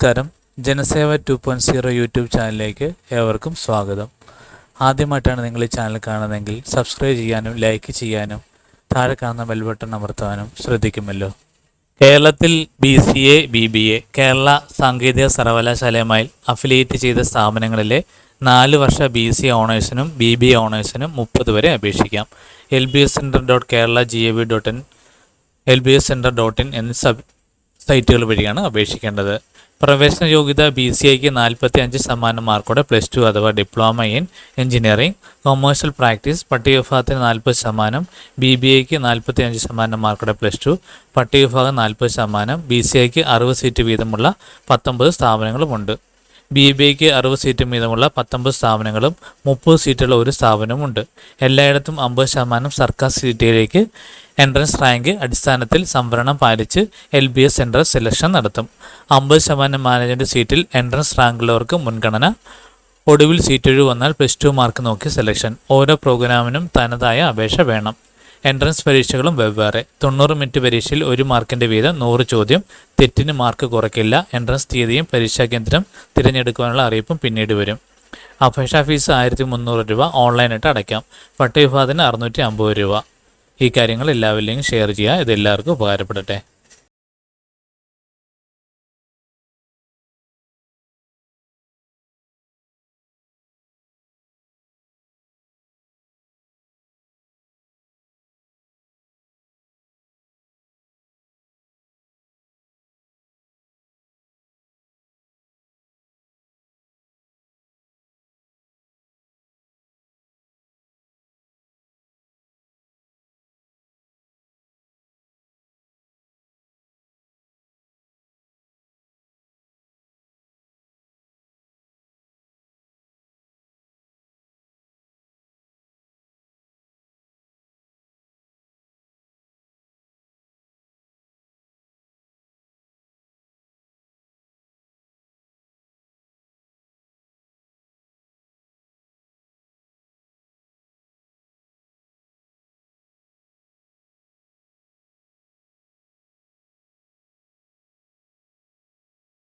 നമസ്കാരം. Janaseva two point zero YouTube ചാനലിലേക്ക് ഏവർക്കും സ്വാഗതം. ആദ്യമായിട്ടാണ് നിങ്ങൾ ഈ ചാനൽ കാണുന്നതെങ്കിൽ സബ്സ്ക്രൈബ് ചെയ്യാനും ലൈക്ക് ചെയ്യാനും താഴെ കാണുന്ന ബെൽ ബട്ടൺ അമർത്താനും ശ്രദ്ധിക്കുമല്ലോ. കേരളത്തിൽ B C A B B A Kerala സാങ്കേതിക സർവകലാശാലയുമായി അഫിലിയേറ്റ് ചെയ്ത സ്ഥാപനങ്ങളിലെ നാല് വർഷ ബി സി ഓണേഴ്സിനും ബി ബി എ ഓണേഴ്സിനും മുപ്പത് വരെ അപേക്ഷിക്കാം. L B S centre dot Kerala G A V dot in L B S centre dot in എന്നീ സബ് സൈറ്റുകൾ വഴിയാണ് അപേക്ഷിക്കേണ്ടത്. പ്രവേശന യോഗ്യത ബി സി ഐക്ക് നാൽപ്പത്തി അഞ്ച് ശതമാനം മാർക്കോടെ പ്ലസ് ടു അഥവാ diploma in engineering commercial practice പട്ടിക വിഭാഗത്തിന് നാൽപ്പത് ശതമാനം ബി ബി ഐക്ക് നാൽപ്പത്തി അഞ്ച് ശതമാനം മാർക്കോടെ പ്ലസ് ടു പട്ടിക വിഭാഗം നാൽപ്പത് ശതമാനം ബി സി ഐക്ക് അറുപത് സീറ്റ് വീതമുള്ള പത്തൊമ്പത് സ്ഥാപനങ്ങളുമുണ്ട്. ബി ബി ഐക്ക് അറുപത് സീറ്റ് വീതമുള്ള പത്തൊമ്പത് സ്ഥാപനങ്ങളും മുപ്പത് സീറ്റുള്ള ഒരു സ്ഥാപനമുണ്ട് എല്ലായിടത്തും അമ്പത് ശതമാനം സർക്കാർ സീറ്റിലേക്ക് എൻട്രൻസ് റാങ്ക് അടിസ്ഥാനത്തിൽ സംവരണം പാലിച്ച് L B S entrance selection നടത്തും. അമ്പത് ശതമാനം മാനേജ്മെന്റ് സീറ്റിൽ എൻട്രൻസ് റാങ്കുള്ളവർക്ക് മുൻഗണന. ഒടുവിൽ സീറ്റ് ഒഴിവ് വന്നാൽ പ്ലസ് ടു മാർക്ക് നോക്കി സെലക്ഷൻ ഓരോ പ്രോഗ്രാമിനും തനതായ അപേക്ഷ വേണം. എൻട്രൻസ് പരീക്ഷകളും വെവ്വേറെ. തൊണ്ണൂറ് മിനിറ്റ് പരീക്ഷയിൽ ഒരു മാർക്കിന്റെ വീതം നൂറ് ചോദ്യം തെറ്റിന് മാർക്ക് കുറയ്ക്കില്ല എൻട്രൻസ് തീയതിയും പരീക്ഷാ കേന്ദ്രം തിരഞ്ഞെടുക്കുവാനുള്ള അറിയിപ്പും പിന്നീട് വരും. അപേക്ഷാ ഫീസ് ആയിരത്തി മുന്നൂറ് രൂപ ഓൺലൈനായിട്ട് അടയ്ക്കാം. പട്ടയവിഭാഗത്തിന് അറുന്നൂറ്റി അമ്പത് രൂപ. ഈ കാര്യങ്ങൾ എല്ലാവരിലേക്കും ഷെയർ ചെയ്യുക. ഇത് എല്ലാവർക്കും ഉപകാരപ്പെടട്ടെ.